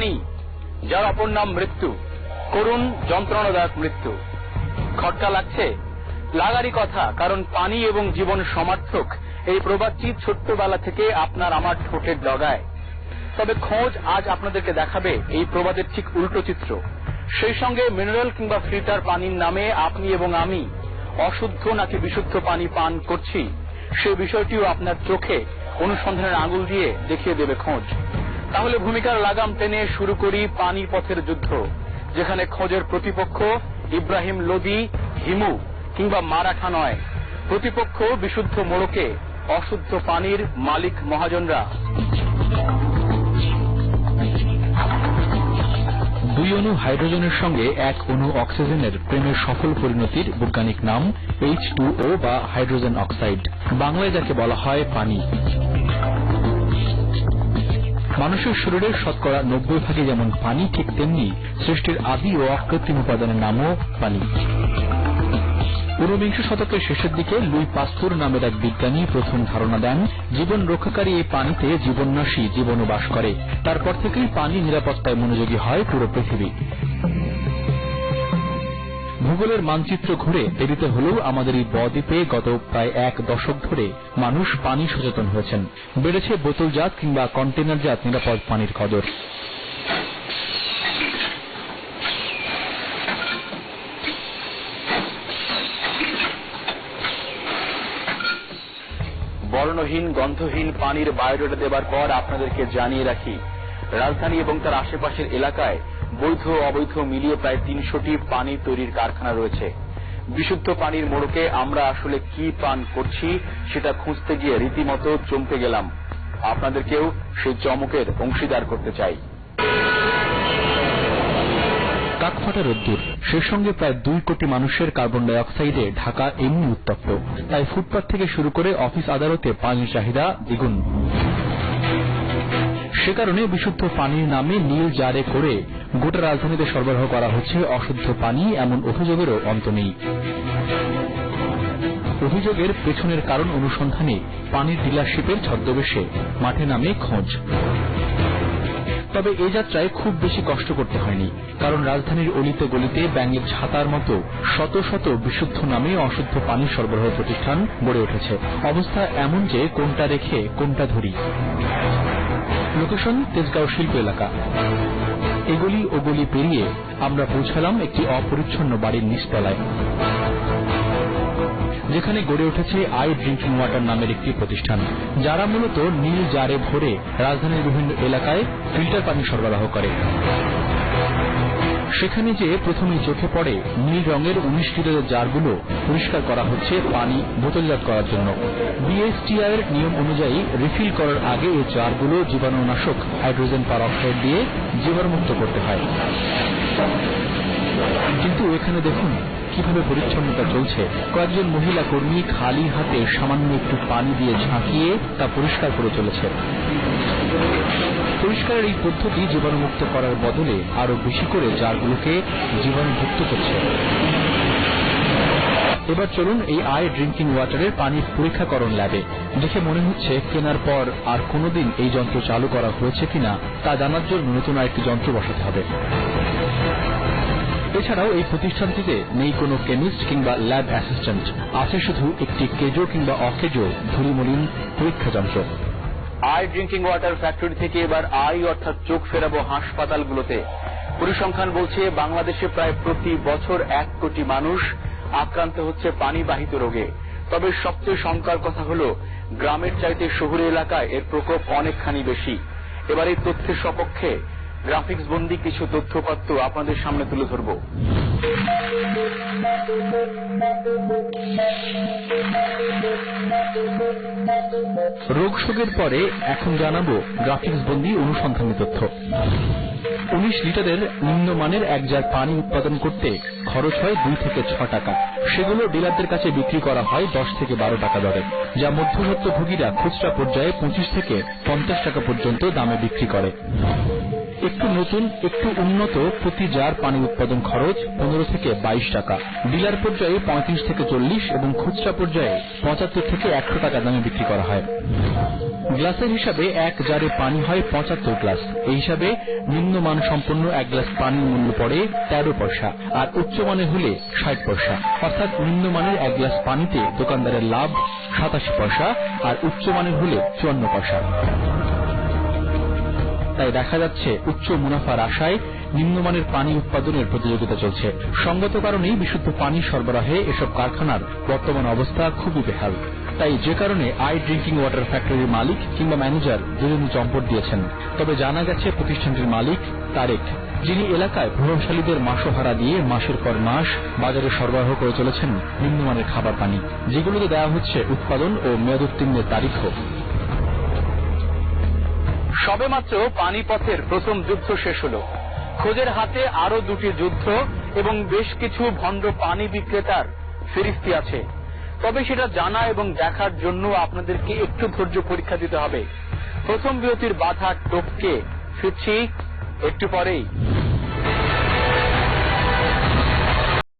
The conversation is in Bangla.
পানি যার অপর নাম মৃত্যু। করুণ, যন্ত্রণাদায়ক মৃত্যু। খটকা লাগছে? লাগারই কথা, কারণ পানি এবং জীবন সমার্থক। এই প্রবাদটি ছোট্টবেলা থেকে আপনার আমার ঠোঁটের ডগায়। তবে খোঁজ আজ আপনাদেরকে দেখাবে এই প্রবাদের ঠিক উল্টো চিত্র। সেই সঙ্গে মিনারেল কিংবা ফিল্টার পানির নামে আপনি এবং আমি অশুদ্ধ নাকি বিশুদ্ধ পানি পান করছি, সে বিষয়টিও আপনার চোখে অনুসন্ধানের আঙুল দিয়ে দেখিয়ে দেবে খোঁজ। তাহলে ভূমিকার লাগাম টেনে শুরু করি পানির পথের যুদ্ধ, যেখানে খোঁজের প্রতিপক্ষ ইব্রাহিম লোদি, হিমু, কিংবা মারাঠা নয়। প্রতিপক্ষ বিশুদ্ধ মোড়কে অশুদ্ধ পানির মালিক মহাজনরা। দুই অণু হাইড্রোজেনের সঙ্গে এক অণু অক্সিজেনের প্রেমের সফল পরিণতির বৈজ্ঞানিক নাম এইচ বা হাইড্রোজেন অক্সাইড। বাংলায় যাকে বলা হয় পানি। মানুষের শরীরের শতকরা নব্বই ভাগে যেমন পানি, ঠিক তেমনি সৃষ্টির আদি ও অকৃত্রিম উপাদানের নামও পানি। ঊনবিংশ শতকের শেষের দিকে লুই পাস্তুর নামের এক বিজ্ঞানী প্রথম ধারণা দেন, জীবন রক্ষাকারী এই পানিতে জীবননাশী জীবনও বাস করে। তারপর থেকেই পানি নিরাপত্তায় মনোযোগী হয় পুরো পৃথিবী। ভূগোলের মানচিত্র ঘুরে দেরিতে হলেও আমাদের এই বদ্বীপে গত প্রায় এক দশক ধরে মানুষ পানি সচেতন হয়েছেন। বেড়েছে বোতলজাত কিংবা কন্টেনারজাত নিরাপদ পানির কদর। বর্ণহীন, গন্ধহীন পানির বায়োডাটা দেবার পর আপনাদেরকে জানিয়ে রাখি, রাজধানী এবং তার আশেপাশের এলাকায় বৈধ অবৈধ মিলিয়ে প্রায় তিনশোটি পানি তৈরির কারখানা রয়েছে। বিশুদ্ধ পানির মোড়কে আমরা আসলে কি পান করছি সেটা খুঁজতে গিয়ে রীতিমতো চমকে গেলাম। আপনাদেরকেও সেই চমকের অংশীদার করতে চাই। কাকফাটা রোদ্দুর। সে সঙ্গে প্রায় দুই কোটি মানুষের কার্বন ডাই অক্সাইডে ঢাকা এমনি উত্তপ্ত। তাই ফুটপাত থেকে শুরু করে অফিস আদালতে পানির চাহিদা দ্বিগুণ। সে কারণে বিশুদ্ধ পানির নামে নীল জারে করে গোটা রাজধানীতে সরবরাহ করা হচ্ছে অশুদ্ধ পানি, এমন অভিযোগেরও অন্ত নেই। অভিযোগের পেছনের কারণ অনুসন্ধানে পানির ডিলারশিপের ছদ্মবেশে, মাঠে নামে খোঁজ। তবে এ যাত্রায় খুব বেশি কষ্ট করতে হয়নি, কারণ রাজধানীর অলিতে গলিতে ব্যাঙের ছাতার মতো শত শত বিশুদ্ধ নামে অশুদ্ধ পানি সরবরাহ প্রতিষ্ঠান গড়ে উঠেছে। অবস্থা এমন যে কোনটা রেখে কোনটা ধরি। লোকেশন তেজগাঁও শিল্প এলাকা। এগুলি ওগুলি পেরিয়ে আমরা পৌঁছালাম একটি অপরিচ্ছন্ন বাড়ির নিচতলায়, যেখানে গড়ে উঠেছে আই ড্রিঙ্কিং ওয়াটার নামের একটি প্রতিষ্ঠান, যারা মূলত নীল জারে ভরে রাজধানীর বিভিন্ন এলাকায় ফিল্টার পানি সরবরাহ করে। সেখানে যে প্রথমে চোখে পড়ে নীল রঙের উনিশ লিটারের জারগুলো পরিষ্কার করা হচ্ছে পানি বোতলজাত করার জন্য। বিএসটিআই এর নিয়ম অনুযায়ী রিফিল করার আগে এই জারগুলো জীবাণুনাশক হাইড্রোজেন পারঅক্সাইড দিয়ে জীবাণুমুক্ত করতে হয়। কিন্তু এখানে দেখুন, কীভাবে পরিচ্ছন্নতা চলছে। কয়েকজন মহিলা কর্মী খালি হাতে সামান্য একটু পানি দিয়ে ঝাঁকিয়ে তা পরিষ্কার করে চলেছে। পরিষ্কারের এই পদ্ধতি জীবাণুমুক্ত করার বদলে আরও বেশি করে জারগুলোকে জীবাণুভুক্ত করছে। এবার চলুন এই আই ড্রিঙ্কিং ওয়াটারের পানির পরীক্ষাকরণ ল্যাবে। দেখে মনে হচ্ছে কেনার পর আর কোনোদিন এই যন্ত্র চালু করা হয়েছে কিনা, তা জানার জন্য নতুন আরেকটি যন্ত্র বসাতে হবে। এছাড়াও এই প্রতিষ্ঠানটিতে নেই কোনো কেমিস্ট কিংবা ল্যাব অ্যাসিস্ট্যান্ট, আছে শুধু একটি কেজো কিংবা অকেজো ধুলিমলিন পরীক্ষা যন্ত্র আই ড্রিঙ্কিং ওয়াটার ফ্যাক্টরি থেকে এবার আই অর্থাৎ চোখ ফেরাবো হাসপাতালগুলোতে। পরিসংখ্যান বলছে, বাংলাদেশে প্রায় প্রতি বছর এক কোটি মানুষ আক্রান্ত হচ্ছে পানিবাহিত রোগে। তবে সবচেয়ে শঙ্কার কথা হল, গ্রামের চাইতে শহুরে এলাকায় এর প্রকোপ অনেকখানি বেশি। এবার এই তথ্যের সপক্ষে গ্রাফিক্স বন্দি কিছু তথ্যপাত্র আপনাদের সামনে তুলে ধরব। রোগ শোকের পরে এখন জানাব গ্রাফিক্স বন্দি অনুসন্ধানী তথ্য। উনিশ লিটারের নিম্নমানের এক জার পানি উৎপাদন করতে খরচ হয় দুই থেকে ছ টাকা। সেগুলো ডিলারদের কাছে বিক্রি করা হয় দশ থেকে বারো টাকা দরে, যা মধ্যসত্ত্বভোগীরা খুচরা পর্যায়ে পঁচিশ থেকে পঞ্চাশ টাকা পর্যন্ত দামে বিক্রি করে। একটু নতুন, একটু উন্নত প্রতি জার পানি উৎপাদন খরচ পনেরো থেকে বাইশ টাকা। ডিলার পর্যায়ে পঁয়ত্রিশ থেকে চল্লিশ এবং খুচরা পর্যায়ে পঁচাত্তর থেকে একশো টাকা দামে বিক্রি করা হয়। গ্লাসের হিসাবে এক জারে পানি হয় পঁচাত্তর গ্লাস। এই হিসাবে নিম্নমান সম্পন্ন এক গ্লাস পানির মূল্য পড়ে তেরো পয়সা আর উচ্চমানের হলে ষাট পয়সা। অর্থাৎ নিম্নমানের এক গ্লাস পানিতে দোকানদারের লাভ সাতাশি পয়সা আর উচ্চমানের হলে চুয়ান্ন পয়সা। তাই দেখা যাচ্ছে উচ্চ মুনাফার আশায় নিম্নমানের পানি উৎপাদনের প্রতিযোগিতা চলছে। সঙ্গত কারণেই বিশুদ্ধ পানি সরবরাহে এসব কারখানার বর্তমান অবস্থা খুবই বেহাল। তাই যে কারণে আই ড্রিঙ্কিং ওয়াটার ফ্যাক্টরির মালিক কিংবা ম্যানেজার দুজনই চম্পট দিয়েছেন। তবে জানা গেছে প্রতিষ্ঠানটির মালিক তারেক, যিনি এলাকায় প্রভাবশালীদের মাসোহারা দিয়ে মাসের পর মাস বাজারে সরবরাহ করে চলেছেন নিম্নমানের খাবার পানি, যেগুলোতে দেওয়া হচ্ছে উৎপাদন ও মেয়াদোত্তীর্ণের তারিখও। সবেমাত্র পানিপথের প্রথম যুদ্ধ শেষ হলো। খোঁজের হাতে আরও দুটি যুদ্ধ এবং বেশ কিছু ভণ্ড পানি বিক্রেতার ফিরিস্তি আছে। তবে সেটা জানা এবং দেখার জন্য আপনাদেরকে একটু ধৈর্য পরীক্ষা দিতে হবে। প্রথম বিরতির বাধা টপকে ফিরছি একটু পরেই।